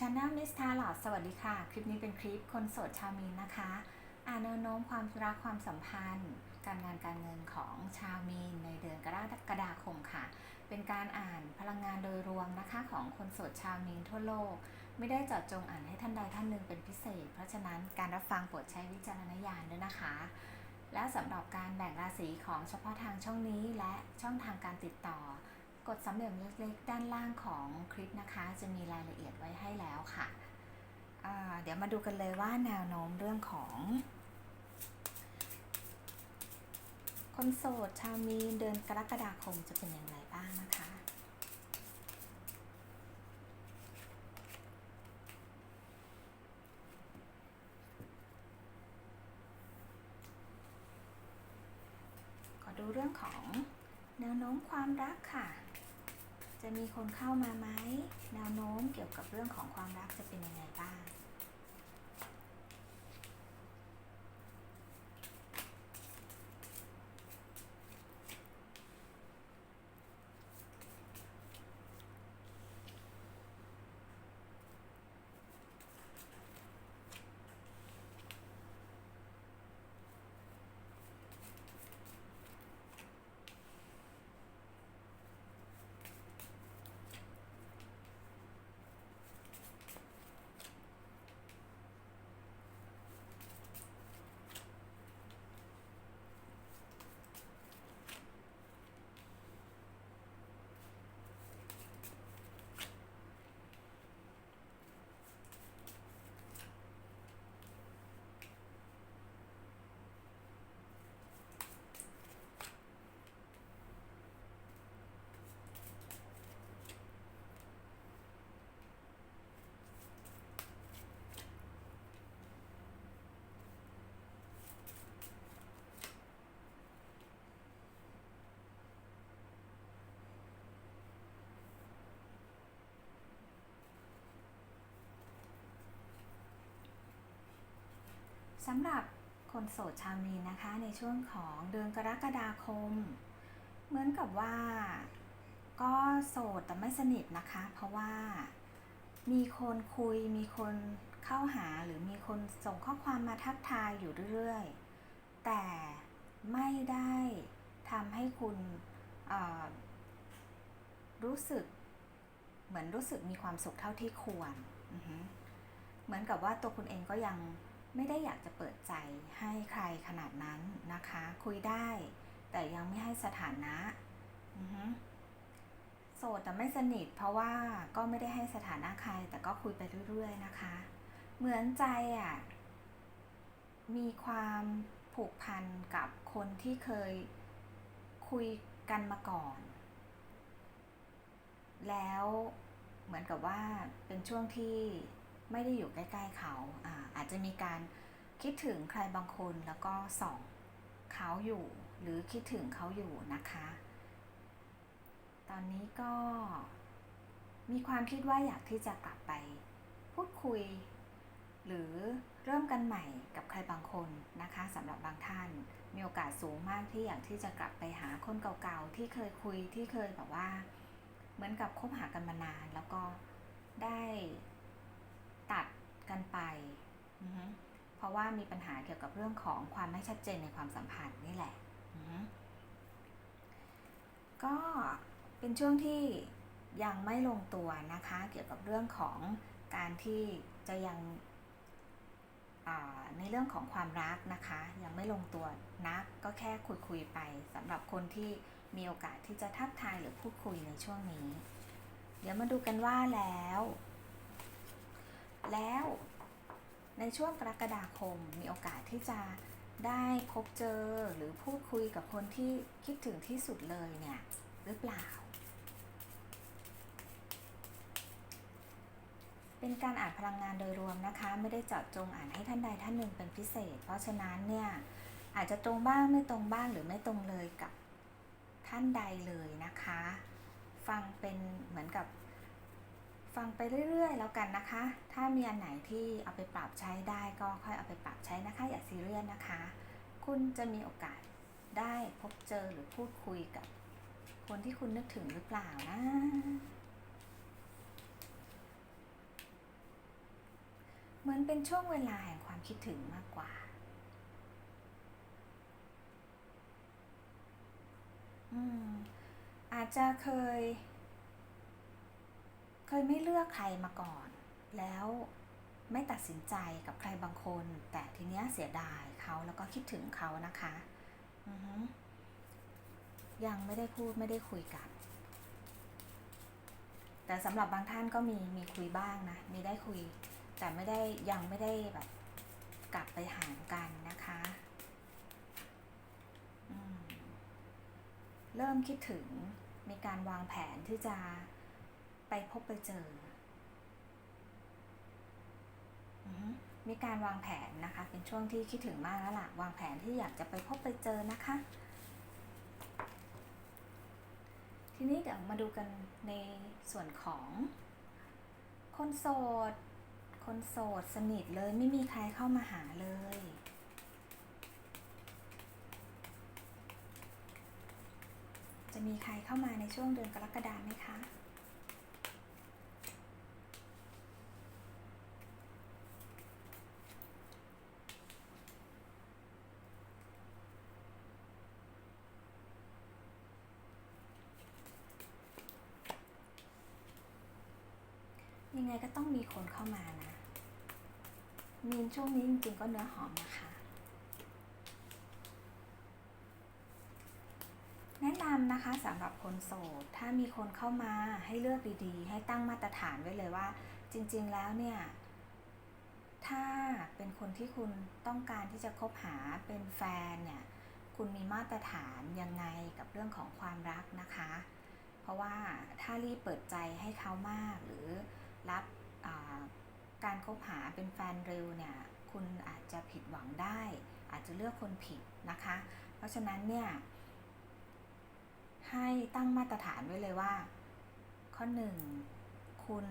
ช anel มิสทาหลอดสวัสดีค่ะ คลิปนี้เป็นคลิปคนโสดชาวมีนนะคะ อ่านแนวโน้มความรักความสัมพันธ์ การงานการเงินของชาวมีนในเดือนกรกฎาคมค่ะ เป็นการอ่านพลังงานโดยรวมนะคะของคนโสดชาวมีนทั่วโลก ไม่ได้เจาะจงอ่านให้ท่านใดท่านหนึ่งเป็นพิเศษ เพราะฉะนั้นการรับฟังโปรดใช้วิจารณญาณด้วยนะคะ และสำหรับการแบ่งราศีของเฉพาะทางช่องนี้และช่องทางการติดต่อ กดสามเหลี่ยมเล็กๆด้านล่างของคลิปนะคะ จะมีรายละเอียดไว้ให้แล้วค่ะ เดี๋ยวมาดูกันเลยว่าแนวโน้มเรื่องของ คนโสดชาวมีนเดือนกรกฎาคมจะเป็นอย่างไรบ้างนะคะดูเรื่องของแนวโน้มความรักค่ะ จะมีคนเข้ามาไหมแนวโน้มเกี่ยวกับเรื่องของความรักจะเป็นยังไงบ้าง สำหรับคนโสดชาวมีนนะคะในช่วงของเดือนกรกฎาคม เหมือนกับว่า ก็โสดแต่ไม่สนิทนะคะ เพราะว่ามีคนคุยมีคนเข้าหาหรือมีคนส่งข้อความมาทักทายอยู่เรื่อยๆ แต่ไม่ได้ทำให้คุณรู้สึกเหมือนรู้สึกมีความสุขเท่าที่ควร เหมือนกับว่าตัวคุณเองก็ยัง ไม่ได้อยากจะเปิดใจให้ใครขนาดนั้นนะคะ คุยได้ แต่ยังไม่ให้สถานะโสดแต่ไม่สนิท เพราะว่าก็ไม่ได้ให้สถานะใคร แต่ก็คุยไปเรื่อยๆนะคะ เหมือนใจอะมีความผูกพันกับคนที่เคยคุยกันมาก่อน แล้วเหมือนกับว่าเป็นช่วงที่ ไม่ได้อยู่ใกล้ๆเขาอาอาจจะมีการคิดถึงใครบางคนแล้วก็ส่องเขาอยู่ หรือคิดถึงเขาอยู่นะคะ ตอนนี้ก็มีความคิดว่าอยากที่จะกลับไปพูดคุย หรือเริ่มกันใหม่กับใครบางคนนะคะสำหรับบางท่าน มีโอกาสสูงมากที่อยากที่จะกลับไปหาคนเก่าๆ ที่เคยคุยที่เคยแบบว่า เหมือนกับคบหากันมานานแล้วก็ได้ กันไป เพราะว่ามีปัญหาเกี่ยวกับเรื่องของความไม่ชัดเจนในความสัมพันธ์นี่แหละ ก็เป็นช่วงที่ยังไม่ลงตัวนะคะ เกี่ยวกับเรื่องของการที่จะยังในเรื่องของความรักนะคะ ยังไม่ลงตัวนักก็แค่คุยคุยๆไปสำหรับคนที่มีโอกาสที่จะทักทายหรือพูดคุยในช่วงนี้ เดี๋ยวมาดูกันว่าแล้ว แล้วในช่วงกรกฎาคมมีโอกาสที่จะได้พบเจอหรือพูดคุยกับคนที่คิดถึงที่สุดเลยเนี่ยหรือเปล่า เป็นการอ่านพลังงานโดยรวมนะคะ ไม่ได้เจาะจงอ่านให้ท่านใดท่านหนึ่งเป็นพิเศษ เพราะฉะนั้นเนี่ยอาจจะตรงบ้างไม่ตรงบ้างหรือไม่ตรงเลยกับท่านใดเลยนะคะ ฟังเป็นเหมือนกับ ฟังไปเรื่อย ๆ แล้วกันนะคะ ถ้ามีอันไหนที่เอาไปปรับใช้ได้ก็ค่อยเอาไปปรับใช้นะคะ อย่าซีเรียสนะคะ คุณจะมีโอกาสได้พบเจอหรือพูดคุยกับคนที่คุณนึกถึงหรือเปล่านะ เหมือนเป็นช่วงเวลาแห่งความคิดถึงมากกว่า อืมอาจจะเคย ยไม่เลือกใครมาก่อน แล้วไม่ตัดสินใจกับใครบางคน แต่ทีเนี้ยเสียดายเขาแล้วก็คิดถึงเขานะคะยังไม่ได้พูดไม่ได้คุยกัน แต่สำหรับบางท่านก็มีมีคุยบ้างนะ มีได้คุย แต่ไม่ได้ยังไม่ได้แบบกลับไปหางกันนะคะเริ่มคิดถึงมีการวางแผนที่จะ พบไปเจอ มีการวางแผนนะคะ เป็นช่วงที่คิดถึงมากแล้วล่ะ วางแผนที่อยากจะไปพบไปเจอนะคะ ทีนี้เดี๋ยวมาดูกันในส่วนของคนโสด คนโสดสนิทเลยไม่มีใครเข้ามาหาเลยจะมีใครเข้ามาในช่วงเดือนกรกฎาไหมคะ ยังไงก็ต้องมีคนเข้ามานะมีนช่วงนี้จริงๆก็เนื้อหอมนะคะ แนะนำนะคะสำหรับคนโสด ถ้ามีคนเข้ามาให้เลือกดีๆ ให้ตั้งมาตรฐานไว้เลยว่า จริงๆแล้วเนี่ย ถ้าเป็นคนที่คุณต้องการที่จะคบหาเป็นแฟนเนี่ย คุณมีมาตรฐานยังไงกับเรื่องของความรักนะคะ เพราะว่าถ้ารีบเปิดใจให้เขามากหรือ รับการคบหาเป็นแฟนเร็วเนี่ยคุณอาจจะผิดหวังได้ อาจจะเลือกคนผิดนะคะ เพราะฉะนั้นเนี่ยให้ตั้งมาตรฐานไว้เลยว่า ข้อหนึ่งคุณ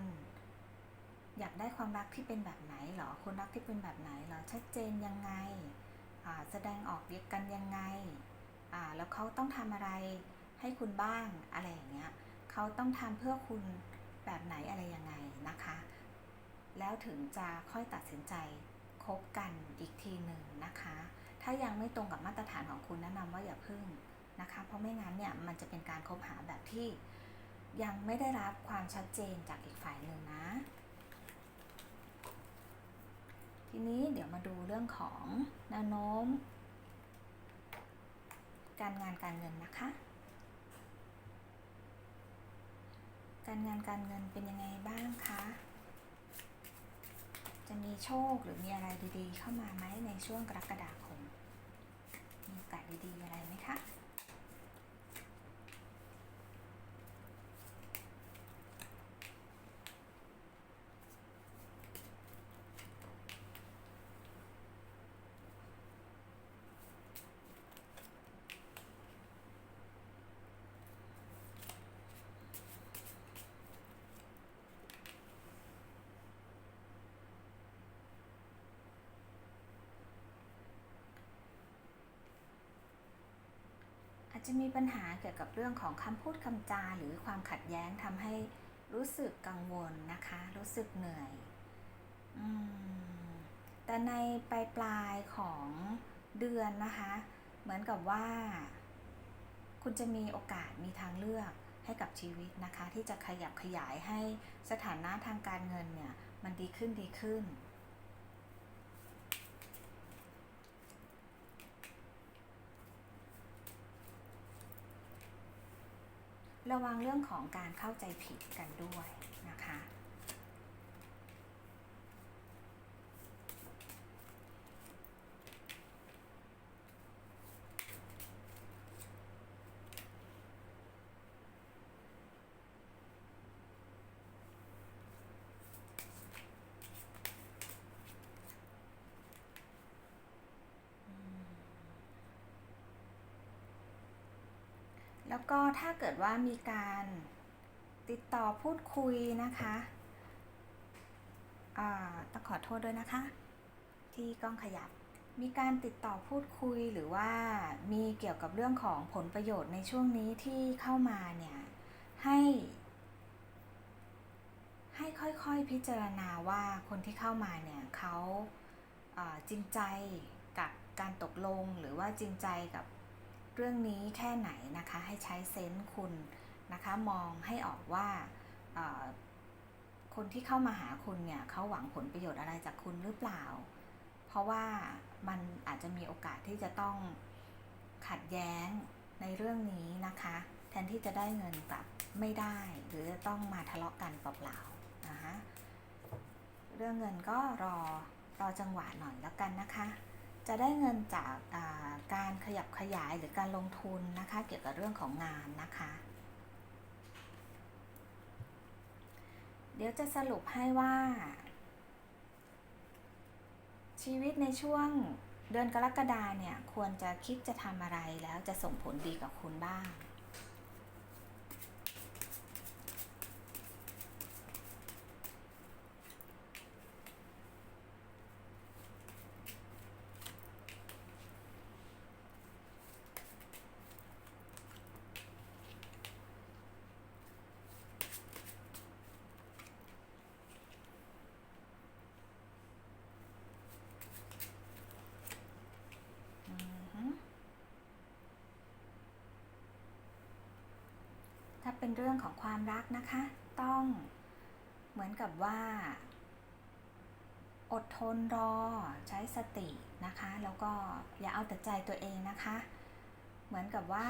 อยากได้ความรักที่เป็นแบบไหนหรอคุณรักที่เป็นแบบไหนหรอชัดเจนยังไงแสดงออกเดียกกันยังไงแล้วเขาต้องทำอะไรให้คุณบ้างอะไรอย่างเงี้ยเขาต้องทำเพื่อคุณ แบบไหนอะไรยังไงนะคะ แล้วถึงจะค่อยตัดสินใจคบกันอีกทีหนึ่งนะคะ ถ้ายังไม่ตรงกับมาตรฐานของคุณแนะนำว่าอย่าพึ่งนะคะ เพราะไม่งั้นเนี่ยมันจะเป็นการคบหาแบบที่ยังไม่ได้รับความชัดเจนจากอีกฝ่ายหนึ่งนะ ทีนี้เดี๋ยวมาดูเรื่องของแนวโน้ม การงานการเงินนะคะ การงานการเงินเป็นยังไงบ้างคะ จะมีโชคหรือมีอะไรดีๆ เข้ามาไหมในช่วงกรกฎาคม มีโอกาสดีๆอะไรไหมคะ จะมีปัญหาเกี่ยวกับเรื่องของคำพูดคำจาหรือความขัดแย้งทำให้รู้สึกกังวลนะคะ รู้สึกเหนื่อยอแต่ในปลายปลายของเดือนนะคะ เหมือนกับว่า คุณจะมีโอกาสมีทางเลือกให้กับชีวิตนะคะ ที่จะขยับขยายให้สถานะทางการเงินเนี่ย มันดีขึ้นดีขึ้น ระวังเรื่องของการเข้าใจผิดกันด้วยนะคะ แล้วก็ถ้าเกิดว่ามีการติดต่อพูดคุยนะคะต้องขอโทษด้วยนะคะ ที่กล้องขยับ มีการติดต่อพูดคุยหรือว่ามีเกี่ยวกับเรื่องของผลประโยชน์ในช่วงนี้ที่เข้ามาเนี่ยให้ให้ค่อยๆพิจารณาว่าคนที่เข้ามาเนี่ยเขาจริงใจกับการตกลงหรือว่าจริงใจกับ เรื่องนี้แค่ไหนนะคะให้ใช้เซนส์คุณนะคะมองให้ออกว่าคนที่เข้ามาหาคุณเนี่ยเขาหวังผลประโยชน์อะไรจากคุณหรือเปล่า เพราะว่ามันอาจจะมีโอกาสที่จะต้องขัดแย้งในเรื่องนี้นะคะ แทนที่จะได้เงินกลับไม่ได้ หรือจะต้องมาทะเลาะกันเปล่าๆนะคะเรื่องเงินก็รอรอจังหวะหน่อยแล้วกันนะคะ จะได้เงินจากาการขยับขยายหรือการลงทุนนะคะ เกี่ยวกับเรื่องของงานนะคะ เดี๋ยวจะสรุปให้ว่า ชีวิตในช่วงเดือนกรกฎาเนี่ย ควรจะคิดจะทำอะไรแล้วจะส่งผลดีกับคุณบ้าง อือฮึถ้า เป็นเรื่องของความรักนะคะ ต้องเหมือนกับว่า อดทนรอใช้สตินะคะ แล้วก็อย่าเอาแต่ใจตัวเองนะคะ เหมือนกับว่า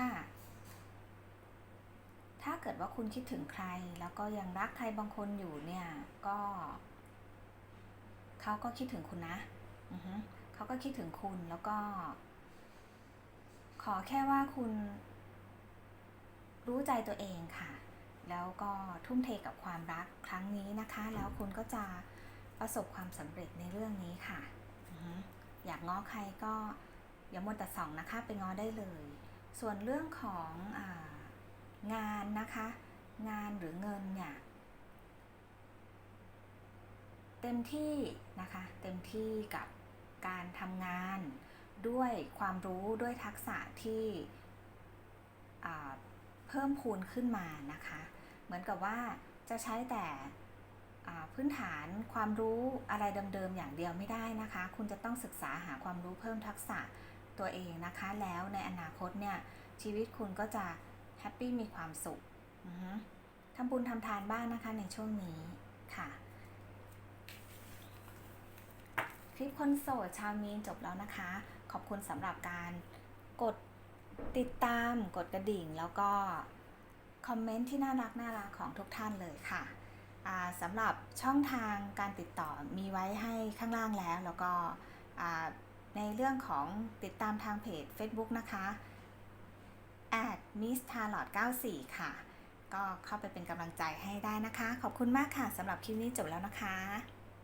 ถ้าเกิดว่าคุณคิดถึงใคร แล้วก็ยังรักใครบางคนอยู่เนี่ยก็เขาก็คิดถึงคุณนะเขาก็คิดถึงคุณแล้วก็ ขอแค่ว่าคุณ รู้ใจตัวเองค่ะ แล้วก็ทุ่มเทกับความรักครั้งนี้นะคะ แล้วคุณก็จะประสบความสำเร็จในเรื่องนี้ค่ะ อยากง้อใครก็อย่ามัวแต่ส่องนะคะไปง้อได้เลย ส่วนเรื่องขององานนะคะ งานหรือเงินเนี่ยเต็มที่นะคะเต็มที่กับการทำงานด้วยความรู้ด้วยทักษะที่เพิ่มพูนขึ้นมานะคะ เหมือนกับว่าจะใช้แต่พื้นฐานความรู้อะไรเดิมๆอย่างเดียวไม่ได้นะคะ คุณจะต้องศึกษาหาความรู้เพิ่มทักษะตัวเองนะคะ แล้วในอนาคตเนี่ยชีวิตคุณก็จะแฮปปี้มีความสุขทำบุญทำทานบ้างนะคะในช่วงนี้ค่ะ คลิปคนโสดชาวมีนจบแล้วนะคะ ขอบคุณสำหรับการกด ติดตามกดกระดิ่งแล้วก็คอมเมนต์ที่น่ารักน่ารักของทุกท่านเลยค่ะสำหรับช่องทางการติดต่อมีไว้ให้ข้างล่างแล้ว แล้วก็ในเรื่องของติดตามทางเพจ Facebook นะคะ miss t a l o t 94 ค่ะ ก็เข้าไปเป็นกำลังใจให้ได้นะคะ ขอบคุณมากค่ะสำหรับคลิปนี้จบแล้วนะคะ